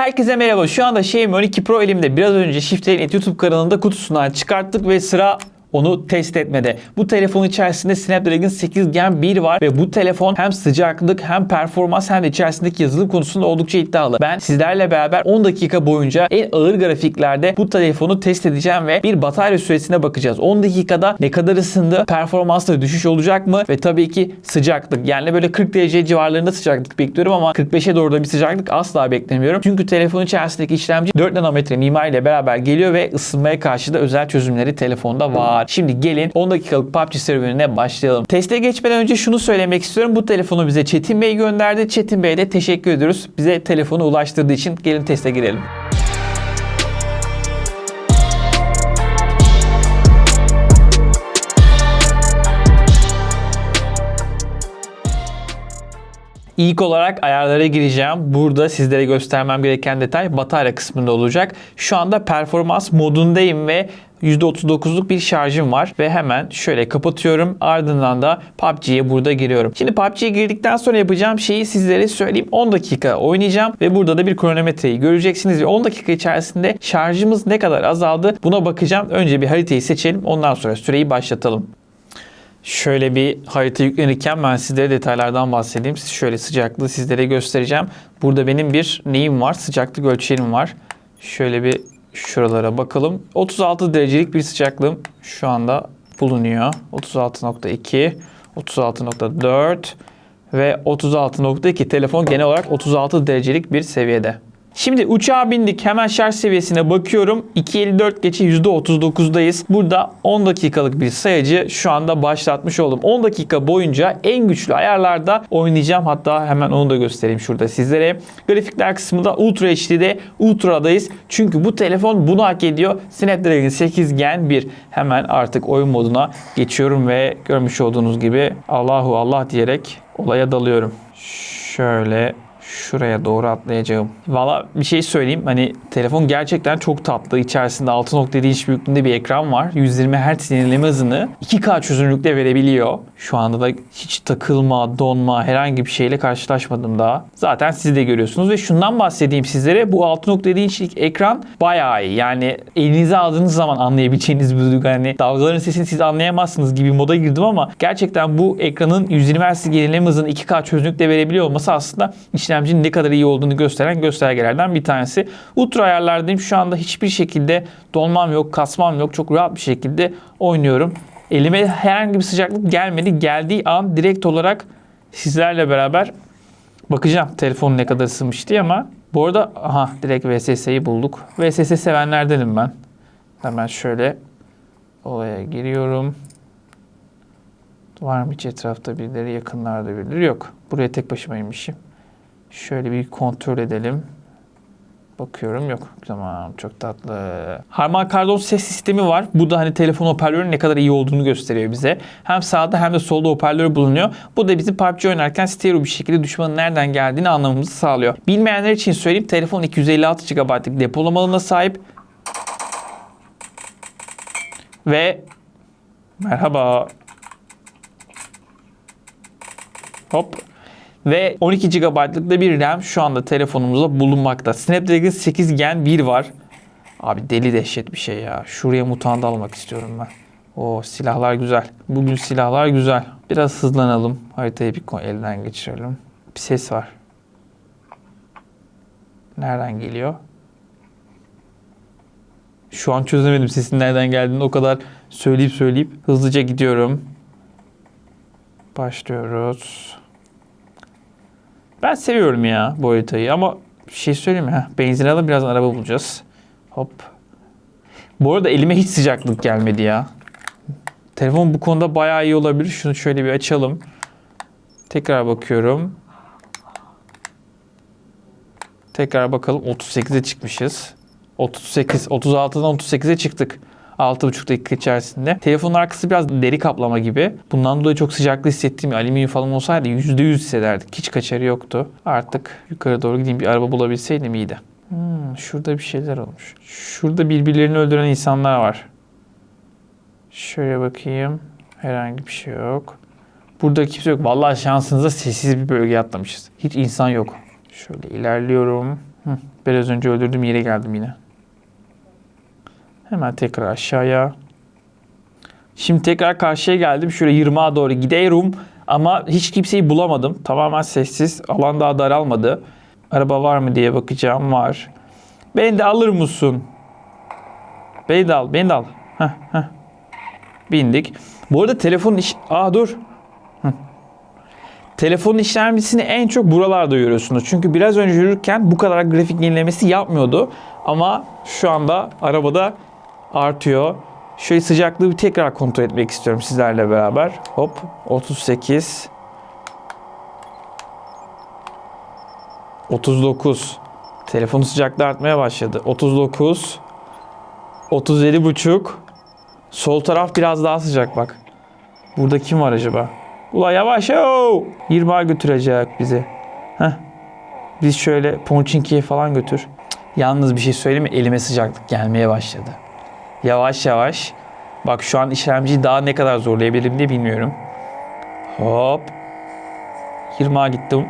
Herkese merhaba. Şu anda Xiaomi 12 Pro elimde. Biraz önce Shift'lerin YouTube kanalında kutusundan çıkarttık ve sıra onu test etmede. Bu telefonun içerisinde Snapdragon 8 Gen 1 var ve bu telefon hem sıcaklık hem performans hem de içerisindeki yazılım konusunda oldukça iddialı. Ben sizlerle beraber 10 dakika boyunca en ağır grafiklerde bu telefonu test edeceğim ve bir batarya süresine bakacağız. 10 dakikada ne kadar ısındı, performansta düşüş olacak mı ve tabii ki sıcaklık. Yani böyle 40 derece civarlarında sıcaklık bekliyorum ama 45'e doğru da bir sıcaklık asla beklemiyorum. Çünkü telefonun içerisindeki işlemci 4 nanometre mimariyle beraber geliyor ve ısınmaya karşı da özel çözümleri telefonda var. Şimdi gelin 10 dakikalık PUBG serüvenine başlayalım. Teste geçmeden önce şunu söylemek istiyorum. Bu telefonu bize Çetin Bey gönderdi. Çetin Bey'e de teşekkür ediyoruz. Bize telefonu ulaştırdığı için gelin teste girelim. İlk olarak ayarlara gireceğim. Burada sizlere göstermem gereken detay batarya kısmında olacak. Şu anda performans modundayım ve %39'luk bir şarjım var ve hemen şöyle kapatıyorum. Ardından da PUBG'ye burada giriyorum. Şimdi PUBG'ye girdikten sonra yapacağım şeyi sizlere söyleyeyim. 10 dakika oynayacağım ve burada da bir kronometreyi göreceksiniz ve 10 dakika içerisinde şarjımız ne kadar azaldı buna bakacağım. Önce bir haritayı seçelim. Ondan sonra süreyi başlatalım. Şöyle bir harita yüklenirken ben sizlere detaylardan bahsedeyim. Şöyle sıcaklığı sizlere göstereceğim. Burada benim bir neyim var? Sıcaklık ölçerim var. Şöyle bir şuralara bakalım. 36 derecelik bir sıcaklığım şu anda bulunuyor. 36.2, 36.4 ve 36.2 telefon genel olarak 36 derecelik bir seviyede. Şimdi uçağa bindik. Hemen şarj seviyesine bakıyorum. 2.54 geçe %39'dayız. Burada 10 dakikalık bir sayacı şu anda başlatmış oldum. 10 dakika boyunca en güçlü ayarlarda oynayacağım. Hatta hemen onu da göstereyim şurada sizlere. Grafikler kısmında Ultra HD'de Ultra'dayız. Çünkü bu telefon bunu hak ediyor. Snapdragon 8 Gen 1. Hemen artık oyun moduna geçiyorum ve görmüş olduğunuz gibi Allahu Allah diyerek olaya dalıyorum. Şöyle şuraya doğru atlayacağım. Valla bir şey söyleyeyim. Hani telefon gerçekten çok tatlı. İçerisinde 6.7 inç büyüklüğünde bir ekran var. 120 Hz yenileme hızını 2K çözünürlükte verebiliyor. Şu anda da hiç takılma, donma herhangi bir şeyle karşılaşmadım daha. Zaten siz de görüyorsunuz ve şundan bahsedeyim sizlere. Bu 6.7 inçlik ekran bayağı iyi. Yani elinize aldığınız zaman anlayabileceğiniz bir duygu. Hani dalgaların sesini siz anlayamazsınız gibi moda girdim ama gerçekten bu ekranın 120 Hz yenileme hızını 2K çözünürlükte verebiliyor olması aslında işlemcinin ne kadar iyi olduğunu gösteren göstergelerden bir tanesi. Ultra ayarlardayım. Şu anda hiçbir şekilde donmam yok, kasmam yok. Çok rahat bir şekilde oynuyorum. Elime herhangi bir sıcaklık gelmedi. Geldiği an direkt olarak sizlerle beraber bakacağım telefonun ne kadar ısınmış diye ama bu arada aha direkt VSS'yi bulduk. VSS sevenlerdenim ben. Hemen şöyle olaya giriyorum. Var mı hiç etrafta birileri, yakınlarda birileri? Yok. Buraya tek başıma inmişim. Şöyle bir kontrol edelim. Bakıyorum yok. Tamam çok tatlı. Harman Kardon ses sistemi var. Bu da hani telefon hoparlörünün ne kadar iyi olduğunu gösteriyor bize. Hem sağda hem de solda hoparlör bulunuyor. Bu da bizi PUBG oynarken stereo bir şekilde düşmanın nereden geldiğini anlamamızı sağlıyor. Bilmeyenler için söyleyeyim telefon 256 GB'lık depolama alanına sahip. Ve merhaba. Hop. Ve 12 GB'lık da bir RAM şu anda telefonumuzda bulunmakta. Snapdragon 8 Gen 1 var. Abi deli dehşet bir şey ya. Şuraya mutanda almak istiyorum ben. O silahlar güzel. Bugün silahlar güzel. Biraz hızlanalım. Haritayı bir elden geçirelim. Bir ses var. Nereden geliyor? Şu an çözemedim sesin nereden geldiğini. O kadar söyleyip söyleyip hızlıca gidiyorum. Başlıyoruz. Ben seviyorum ya bu haritayı ama şey söyleyeyim mi? Benzin alalım birazdan araba bulacağız. Hop. Bu arada elime hiç sıcaklık gelmedi ya. Telefon bu konuda bayağı iyi olabilir. Şunu şöyle bir açalım. Tekrar bakıyorum. Tekrar bakalım 38'e çıkmışız. 38, 36'dan 38'e çıktık. 6,5 dakika içerisinde. Telefonun arkası biraz deri kaplama gibi. Bundan dolayı çok sıcaklığı hissettiğim alüminyum falan olsaydı %100 hissederdik. Hiç kaçarı yoktu. Artık yukarı doğru gideyim bir araba bulabilseydim iyiydi. Hmm, şurada bir şeyler olmuş. Şurada birbirlerini öldüren insanlar var. Şöyle bakayım. Herhangi bir şey yok. Burada kimse yok. Vallahi şansınıza sessiz bir bölgeye atlamışız. Hiç insan yok. Şöyle ilerliyorum. Hı, Biraz önce öldürdüğüm yere geldim yine. Hemen tekrar aşağıya. Şimdi tekrar karşıya geldim. Şöyle 20'a doğru gidiyorum. Ama hiç kimseyi bulamadım. Tamamen sessiz. Alan daha daralmadı. Araba var mı diye bakacağım. Var. Beni de alır mısın? Beni de al. Beni de al. Heh, heh. Bindik. Bu arada telefonun iş... Aa dur. Hı. Telefonun işlemcisini en çok buralarda görüyorsunuz. Çünkü biraz önce yürürken bu kadar grafik yenilemesi yapmıyordu. Ama şu anda arabada artıyor. Şöyle sıcaklığı bir tekrar kontrol etmek istiyorum sizlerle beraber. Hop 38 39 Telefonun sıcaklığı artmaya başladı. 39 37 buçuk Sol taraf biraz daha sıcak bak. Burada kim var acaba? Ula yavaş yo! 20'a götürecek bizi. Heh. Biz şöyle Ponçinki'ye falan götür. Yalnız bir şey söyleyeyim mi? Elime sıcaklık gelmeye başladı. Yavaş yavaş. Bak şu an işlemciyi daha ne kadar zorlayabilirim diye bilmiyorum. Hop. 20'a gittim.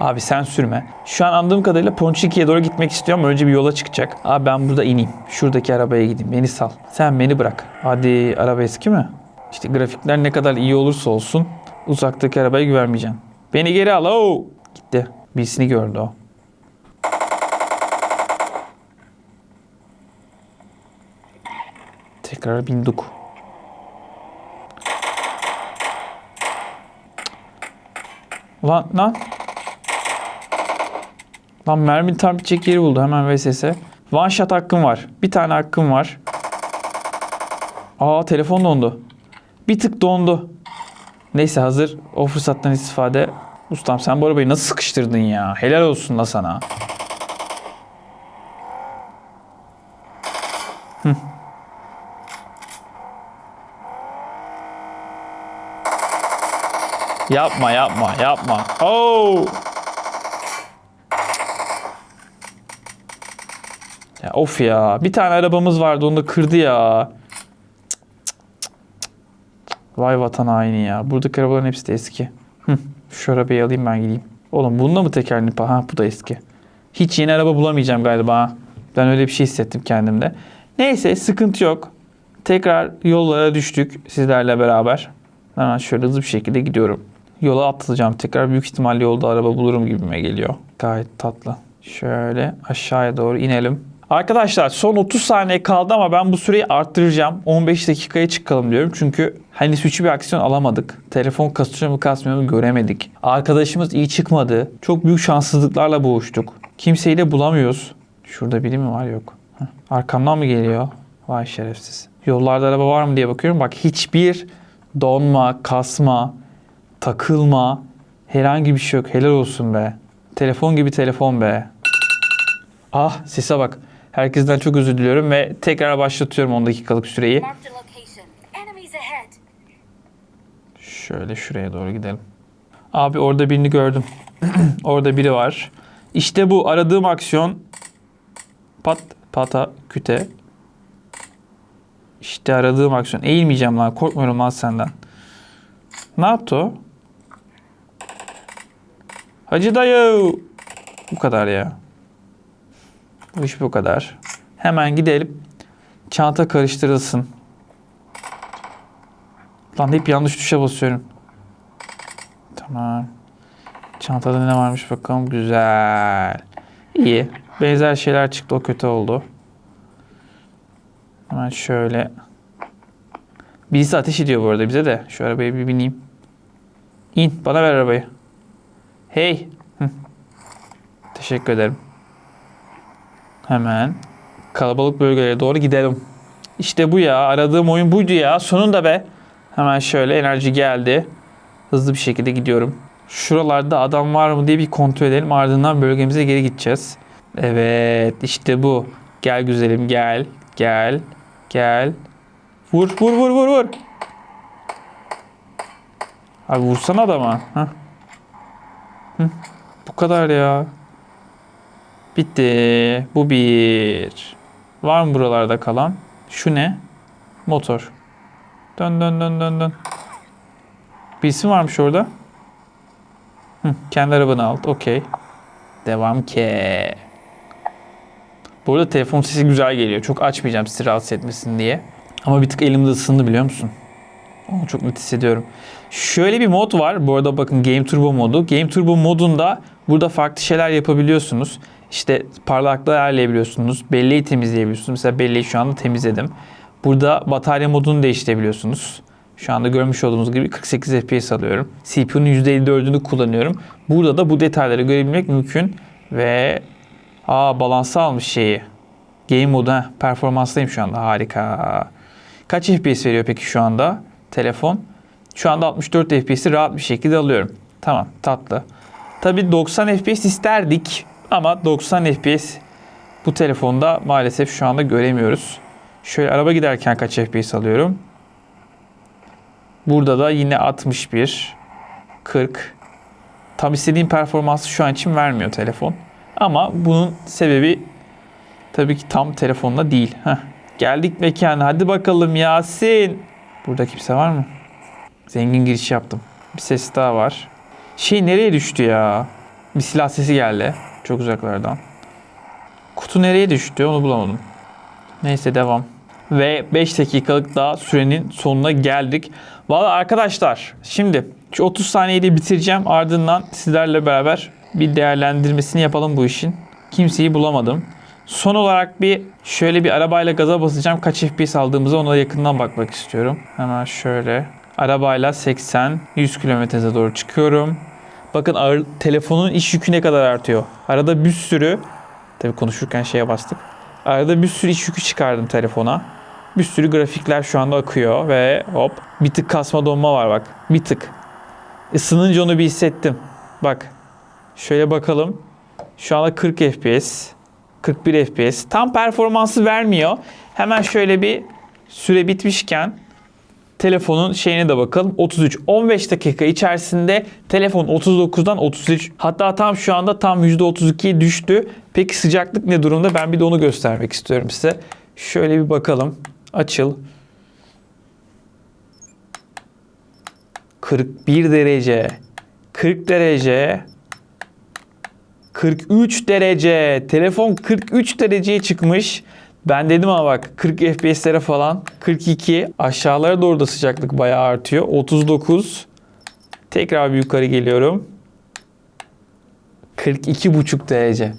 Abi sen sürme. Şu an anladığım kadarıyla Ponçiki'ye doğru gitmek istiyorum. Önce bir yola çıkacak. Abi ben burada ineyim. Şuradaki arabaya gideyim. Beni sal. Sen beni bırak. Hadi araba eski mi? İşte grafikler ne kadar iyi olursa olsun uzaktaki arabaya güvenmeyeceğim. Beni geri al. Oo! Gitti. Birisini gördü o. Tekrar bindik. Lan lan. Lan mermi tam bitecek yeri buldu hemen VSS. One shot hakkım var. Bir tane hakkım var. Aa telefon dondu. Bir tık dondu. Neyse hazır o fırsattan istifade. Ustam sen bu arabayı nasıl sıkıştırdın ya? Helal olsun la sana. Hı. Yapma yapma yapma. Oo. Ya of ya. Bir tane arabamız vardı onu da kırdı ya. Vay vatan haini ya. Buradaki arabaların hepsi de eski. Hı, şu arabayı alayım ben gideyim. Oğlum bunda mı tekerli pa? Ha bu da eski. Hiç yeni araba bulamayacağım galiba. Ben öyle bir şey hissettim kendimde. Neyse sıkıntı yok. Tekrar yollara düştük sizlerle beraber. Hemen şöyle hızlı bir şekilde gidiyorum. Yola atılacağım tekrar. Büyük ihtimalle yolda araba bulurum gibime geliyor. Gayet tatlı. Şöyle aşağıya doğru inelim. Arkadaşlar son 30 saniye kaldı ama ben bu süreyi arttıracağım. 15 dakikaya çıkalım diyorum. Çünkü henüz hiçbir aksiyon alamadık. Telefon kasıyor mu kasmıyor mu göremedik. Arkadaşımız iyi çıkmadı. Çok büyük şanssızlıklarla boğuştuk. Kimseyi de bulamıyoruz. Şurada biri mi var yok. Arkamdan mı geliyor? Vay şerefsiz. Yollarda araba var mı diye bakıyorum. Bak hiçbir donma, kasma, takılma, herhangi bir şey yok. Helal olsun be. Telefon gibi telefon be. Ah sese bak. Herkesten çok özür diliyorum ve tekrar başlatıyorum 10 dakikalık süreyi. Şöyle şuraya doğru gidelim. Abi orada birini gördüm. orada biri var. İşte bu aradığım aksiyon. Pat pata küte. İşte aradığım aksiyon. Eğilmeyeceğim lan. Korkmuyorum lan senden. Ne yaptı o? Hacı dayı. Bu kadar ya. Bu iş bu kadar. Hemen gidelim. Çanta karıştırılsın. Lan hep yanlış tuşa basıyorum. Tamam. Çantada ne varmış bakalım. Güzel. İyi. Benzer şeyler çıktı. O kötü oldu. Hemen şöyle. Birisi ateş ediyor bu arada bize de. Şu arabaya bir bineyim. İn. Bana ver arabayı. Hey. Hı. Teşekkür ederim. Hemen kalabalık bölgelere doğru gidelim. İşte bu ya. Aradığım oyun buydu ya. Sonunda be. Hemen şöyle enerji geldi. Hızlı bir şekilde gidiyorum. Şuralarda adam var mı diye bir kontrol edelim. Ardından bölgemize geri gideceğiz. Evet işte bu. Gel güzelim gel. Gel. Gel. Vur vur vur vur vur. Abi vursana adama. Heh. Bu kadar ya. Bitti. Bu bir. Var mı buralarda kalan? Şu ne? Motor. Dön dön dön dön dön. Bir isim varmış orada. Hı, kendi arabanı aldı. Okey. Devam ki. Bu arada telefon sesi güzel geliyor. Çok açmayacağım sizi rahatsız etmesin diye. Ama bir tık elimde ısındı biliyor musun? Onu çok net hissediyorum. Şöyle bir mod var. Bu arada bakın Game Turbo modu. Game Turbo modunda burada farklı şeyler yapabiliyorsunuz. İşte parlaklığı ayarlayabiliyorsunuz. Belleği temizleyebiliyorsunuz. Mesela belleği şu anda temizledim. Burada batarya modunu değiştirebiliyorsunuz. Şu anda görmüş olduğunuz gibi 48 FPS alıyorum. CPU'nun %54'ünü kullanıyorum. Burada da bu detayları görebilmek mümkün. Ve aa balansı almış şeyi. Game modu heh, performanstayım şu anda harika. Kaç FPS veriyor peki şu anda telefon? Şu anda 64 FPS'i rahat bir şekilde alıyorum. Tamam tatlı. Tabi 90 FPS isterdik ama 90 FPS bu telefonda maalesef şu anda göremiyoruz. Şöyle araba giderken kaç FPS alıyorum? Burada da yine 61, 40. Tam istediğim performansı şu an için vermiyor telefon. Ama bunun sebebi tabii ki tam telefonla değil. Heh. Geldik mekana. Hadi bakalım Yasin. Burada kimse var mı? Zengin giriş yaptım. Bir ses daha var. Şey nereye düştü ya? Bir silah sesi geldi. Çok uzaklardan. Kutu nereye düştü onu bulamadım. Neyse devam. Ve 5 dakikalık daha sürenin sonuna geldik. Valla arkadaşlar şimdi şu 30 saniyeyi de bitireceğim. Ardından sizlerle beraber bir değerlendirmesini yapalım bu işin. Kimseyi bulamadım. Son olarak bir şöyle bir arabayla gaza basacağım. Kaç FPS aldığımıza ona yakından bakmak istiyorum. Hemen şöyle. Arabayla 80 100 kilometreye doğru çıkıyorum. Bakın ağır, telefonun iş yükü ne kadar artıyor. Arada bir sürü tabii konuşurken şeye bastık. Arada bir sürü iş yükü çıkardım telefona. Bir sürü grafikler şu anda akıyor ve hop bir tık kasma donma var bak. Bir tık. Isınınca onu bir hissettim. Bak. Şöyle bakalım. Şu anda 40 FPS. 41 FPS. Tam performansı vermiyor. Hemen şöyle bir süre bitmişken telefonun şeyine de bakalım. 33 15 dakika içerisinde telefon 39'dan 33 hatta tam şu anda tam %32'ye düştü. Peki sıcaklık ne durumda? Ben bir de onu göstermek istiyorum size. Şöyle bir bakalım. Açıl. 41 derece. 40 derece. 43 derece. Telefon 43 dereceye çıkmış. Ben dedim ama bak 40 FPS'lere falan 42 aşağılara doğru da sıcaklık bayağı artıyor. 39 tekrar bir yukarı geliyorum. 42,5 derece.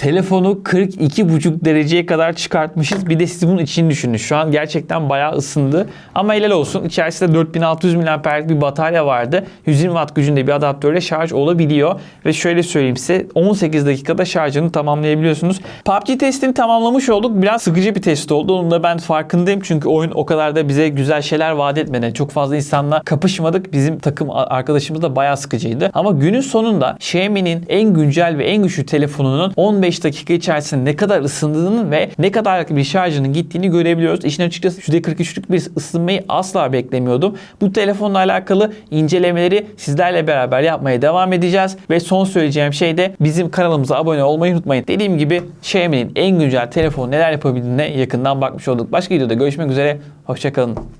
Telefonu 42,5 dereceye kadar çıkartmışız. Bir de siz bunun için düşünün. Şu an gerçekten bayağı ısındı. Ama helal olsun. İçerisinde 4600 mAh'lik bir batarya vardı. 120 watt gücünde bir adaptörle şarj olabiliyor. Ve şöyle söyleyeyim size 18 dakikada şarjını tamamlayabiliyorsunuz. PUBG testini tamamlamış olduk. Biraz sıkıcı bir test oldu. Onun da ben farkındayım. Çünkü oyun o kadar da bize güzel şeyler vaat etmedi. Çok fazla insanla kapışmadık. Bizim takım arkadaşımız da bayağı sıkıcıydı. Ama günün sonunda Xiaomi'nin en güncel ve en güçlü telefonunun 15 dakika içerisinde ne kadar ısındığının ve ne kadar bir şarjının gittiğini görebiliyoruz. İşin açıkçası %43'lük bir ısınmayı asla beklemiyordum. Bu telefonla alakalı incelemeleri sizlerle beraber yapmaya devam edeceğiz. Ve son söyleyeceğim şey de bizim kanalımıza abone olmayı unutmayın. Dediğim gibi Xiaomi'nin en güncel telefonu neler yapabildiğine yakından bakmış olduk. Başka videoda görüşmek üzere. Hoşçakalın.